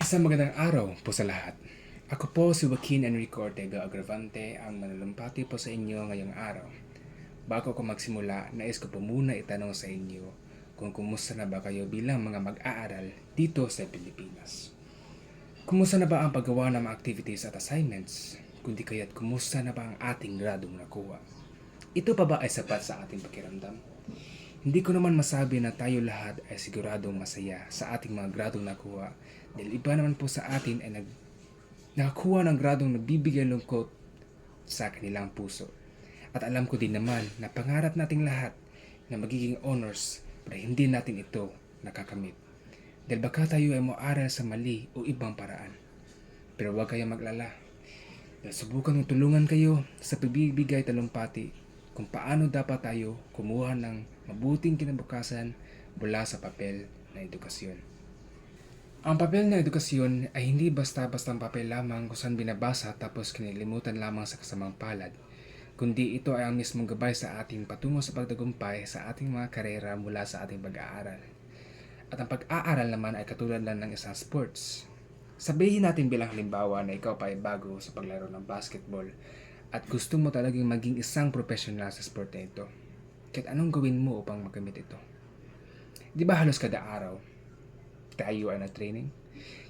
Isang magandang araw po sa lahat. Ako po si Joaquin Enrico Ortega Agravante, ang manulumpati po sa inyo ngayong araw. Bago ko magsimula, nais ko po muna itanong sa inyo kung kumusta na ba kayo bilang mga mag-aaral dito sa Pilipinas. Kumusta na ba ang paggawa ng mga activities at assignments? Kundi kaya't kumusta na ba ang ating gradong nakuha? Ito pa ba ay sapat sa ating pakiramdam? Hindi ko naman masabi na tayo lahat ay siguradong masaya sa ating mga gradong nakuha dahil iba naman po sa atin ay nag nakakuha ng gradong nagbibigay lungkot sa kanilang puso. At alam ko din naman na pangarap nating lahat na magiging honors pero hindi natin ito nakakamit. Dahil baka tayo ay moaral sa mali o ibang paraan. Pero huwag kayong maglala. Dahil subukan ng tulungan kayo sa pagbibigay talumpati kung paano dapat tayo kumuha ng mabuting kinabukasan mula sa papel na edukasyon. Ang papel na edukasyon ay hindi basta-bastang papel lamang kung saan binabasa tapos kinilimutan lamang sa kasamang palad, kundi ito ay ang mismong gabay sa ating patungo sa pagtagumpay sa ating mga karera mula sa ating pag-aaral. At ang pag-aaral naman ay katulad lang ng isang sports. Sabihin natin bilang halimbawa na ikaw pa ay bago sa paglaro ng basketball at gusto mo talagang maging isang professional sa sport na ito. Kahit anong gawin mo upang makamit ito? Di ba halos kada araw, tayo ay na-training?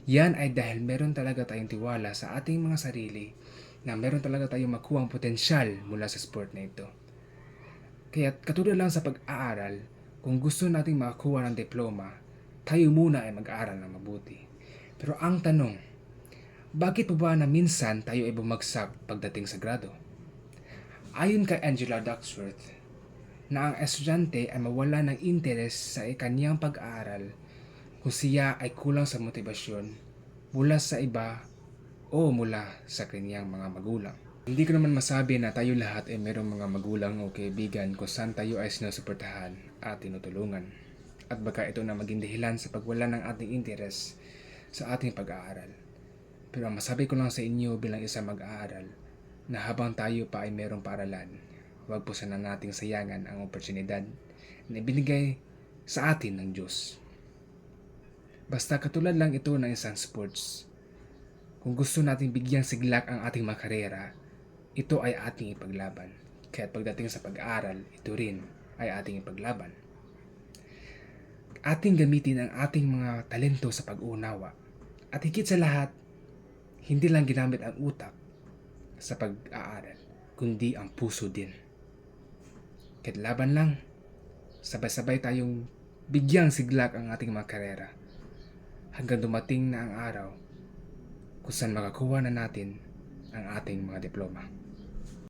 Yan ay dahil meron talaga tayong tiwala sa ating mga sarili na meron talaga tayong makuha ang potensyal mula sa sport na ito. Kaya katulad lang sa pag-aaral, kung gusto nating makakuha ng diploma, tayo muna ay mag-aaral ng mabuti. Pero ang tanong, bakit po ba na minsan tayo ay bumagsak pagdating sa grado? Ayon kay Angela Ducksworth, na ang estudyante ay mawala ng interes sa kanyang pag-aaral kung siya ay kulang sa motibasyon mula sa iba o mula sa kanyang mga magulang. Hindi ko naman masabi na tayo lahat ay mayroong mga magulang o kaibigan kung saan tayo ay sinusuportahan at tinutulungan. At baka ito na maging dahilan sa pagwala ng ating interes sa ating pag-aaral. Pero ang masabi ko lang sa inyo bilang isang mag-aaral na habang tayo pa ay mayroong paaralan, huwag po sana nating sayangan ang oportunidad na ibinigay sa atin ng Diyos. Basta katulad lang ito ng isang sports. Kung gusto nating bigyang siglak ang ating mga karera, ito ay ating ipaglaban. Kaya pagdating sa pag-aaral, ito rin ay ating ipaglaban. Ating gamitin ang ating mga talento sa pag-uunawa. At higit sa lahat, hindi lang ginamit ang utak sa pag-aaral, kundi ang puso din. Kahit lang, sabay-sabay tayong bigyang siglak ang ating mga karera hanggang dumating na ang araw kung saan makakuha na natin ang ating mga diploma.